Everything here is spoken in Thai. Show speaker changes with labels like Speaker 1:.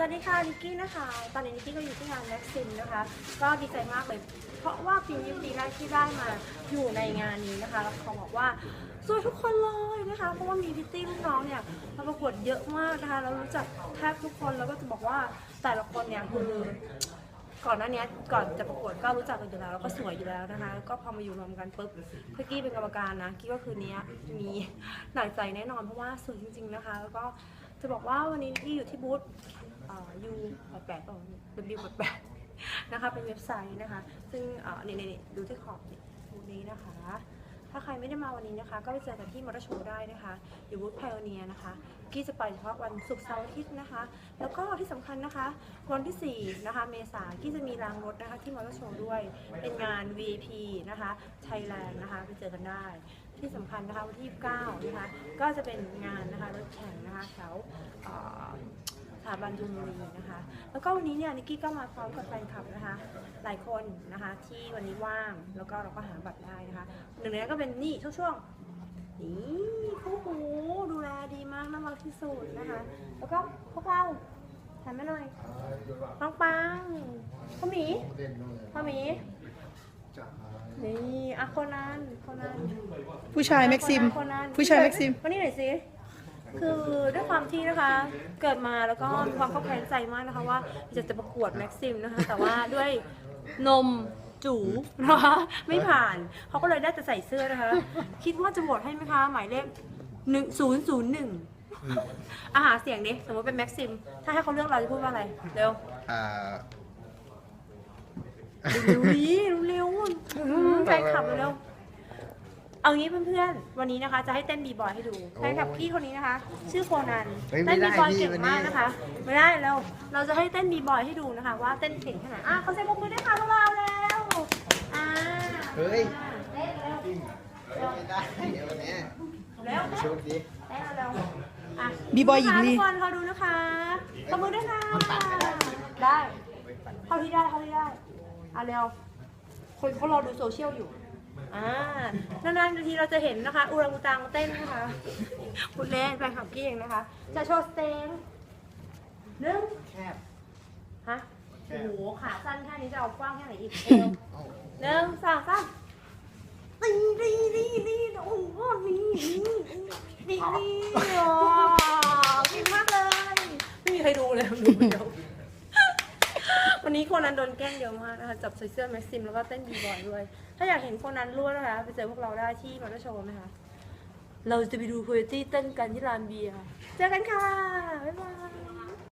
Speaker 1: วัสดีค่ะนิกกี้นะคะ ตอนนี้นิกกี้ก็อยู่ที่งานแม็กซิมนะคะ ก็ดีใจมากเลย เพราะว่าปีนี้ปีแรกที่ได้มาอยู่ในงานนี้นะคะแล้วเขาบอกว่าสวยทุกคนเลยนะคะ เพราะว่ามีพิตตี้ลูกน้องเนี่ยมาประกวดเยอะมากนะคะ เรารู้จักแทบทุกคนแล้วก็จะบอกว่าแต่ละคนเนี่ยคือก่อนหน้านี้ก่อนจะประกวดก็รู้จักกันอยู่แล้วแล้วก็สวยอยู่แล้วนะคะ ก็พอมาอยู่รวมกันปุ๊บเพื่อกี้เป็นกรรมการนะกี้ก็คือเนี้มีหนักใจแน่นอนเพราะว่าสวยจริง ๆนะคะ แล้วก็ จะบอกว่าวันนี้ที่อยู่ที่บูธยูแปดต่อ W แปดนะคะเป็นเว็บไซต์นะคะ ซึ่งเนี่ยดูที่ขอบนี่บูธนี้นะคะ ถ้าใครไม่ได้มาวันนี้นะคะ ก็ไปเจอกันที่มอเตอร์โชว์ได้นะคะ อยู่บูธไพโอเนียนะคะกี้จะไปเฉพาะวันศุกร์เสาร์อาทิตย์นะคะ แล้วก็ที่สำคัญนะคะ วันที่ 4 นะคะ เมษากี้จะมีรางรถนะคะ ที่มอเตอร์โชว์ด้วย เป็นงาน VIP นะคะไทยแลนด์นะคะไปเจอกันได้ ที่สำคัญนะคะวันที่ 29 นะคะ ก็จะเป็นงานนะคะรถแข่งนะคะแถว สถาบันยูนบุรีนะคะ แล้วก็วันนี้เนี่ยนิกกี้ก็มาพร้อมกับแฟนคลับนะคะ หลายคนนะคะที่วันนี้ว่างแล้วก็เราก็หาบัตรได้นะคะ หนึ่งในนั้นก็เป็นนี่ช่วงๆนี่คู่หูดูแลดีมากน่ารักที่สุดนะคะ แล้วก็พวกเราทำให้หน่อยปังปังพ่อหมีพ่อหมีนี่อะโคนันโคนัน
Speaker 2: ผู้ชายแม็กซิม
Speaker 1: โคนัน
Speaker 2: ผู้ชายแม็กซิม
Speaker 1: มานี่หน่อยสิ คือด้วยความที่นะคะเกิดมาแล้วก็มีความเข้าแค้นใจมากนะคะว่าจะจะประกวดแม็กซิมนะคะ แต่ว่าด้วยนมจูนะคะไม่ผ่านเขาก็เลยได้แต่ใส่เสื้อนะคะ คิดว่าจะโหวตให้ไหมคะหมายเลขหนึ่งศูนย์ศูนย์หนึ่งอาหารเสียงดิสมมติเป็นแม็กซิม ถ้าให้เขาเลือกเราจะพูดว่าอะไร เร็ว
Speaker 2: อ่า
Speaker 1: เร็วๆนี้เร็วๆอืมแฟนคลับเร็วๆ เอางี้เพื่อนๆ วันนี้นะคะ จะให้เต้นบีบอยให้ดูแฟนคลับพี่คนนี้นะคะ ชื่อโคนัน
Speaker 2: เฮ้ยไม่
Speaker 1: เต้น
Speaker 2: ได้
Speaker 1: บีบอย
Speaker 2: พี่
Speaker 1: เก่ง
Speaker 2: วันนี้
Speaker 1: มากนะคะ ไม่ได้แล้วเราจะให้เต้นบีบอยให้ดูนะคะ ว่าเต้นเก่งแค่ไหนอะเขาใช้พวกมือด้วยค่ะพวกเราแล้วอ่า
Speaker 2: เฮ้ย
Speaker 1: เต้นเร็ว
Speaker 2: ไม่ได้เดี๋ยววันนี้
Speaker 1: เร็ว
Speaker 2: โชคดี
Speaker 1: เต้นเร็วอะ
Speaker 2: บีบอยหญิงลี
Speaker 1: ทุกคนเขาดูนะคะขอบมือด้วยค่ะได้เท่าที่ได้เท่าที่ได้เอาเร็วคนเขารอดูโซเชียลอยู่ อ่านานๆทีเราจะเห็นนะคะอุรังอุตังเต้นนะคะคุณเล่นแฟนคลับกี้เองนะคะ จะโชว์สเต็งหนึ่ง
Speaker 2: แคบ
Speaker 1: ฮะโอ้โหขาสั้นแค่นี้จะเอากว้างแค่ไหนอีกเอวหนึ่งสองสามตีดีดีดีโอ้โหนี่ดีดีอ๋อเก่งมากเลยไม่มีใครดูเลยดูคนเดียว วันนี้โคนนั้นโดนแกล้งเยอะมากนะคะจับใส่เสื้อแม็กซิมแล้วก็เต้นบีบอยด้วย ถ้าอยากเห็นโคนนั้นรั่วนะคะ ไปเจอพวกเราได้ที่มอเตอร์โชว์นะคะ เราจะไปดูโคโยตี้เต้นกันที่ลานเบียร์เจอกันค่ะ บ๊ายบาย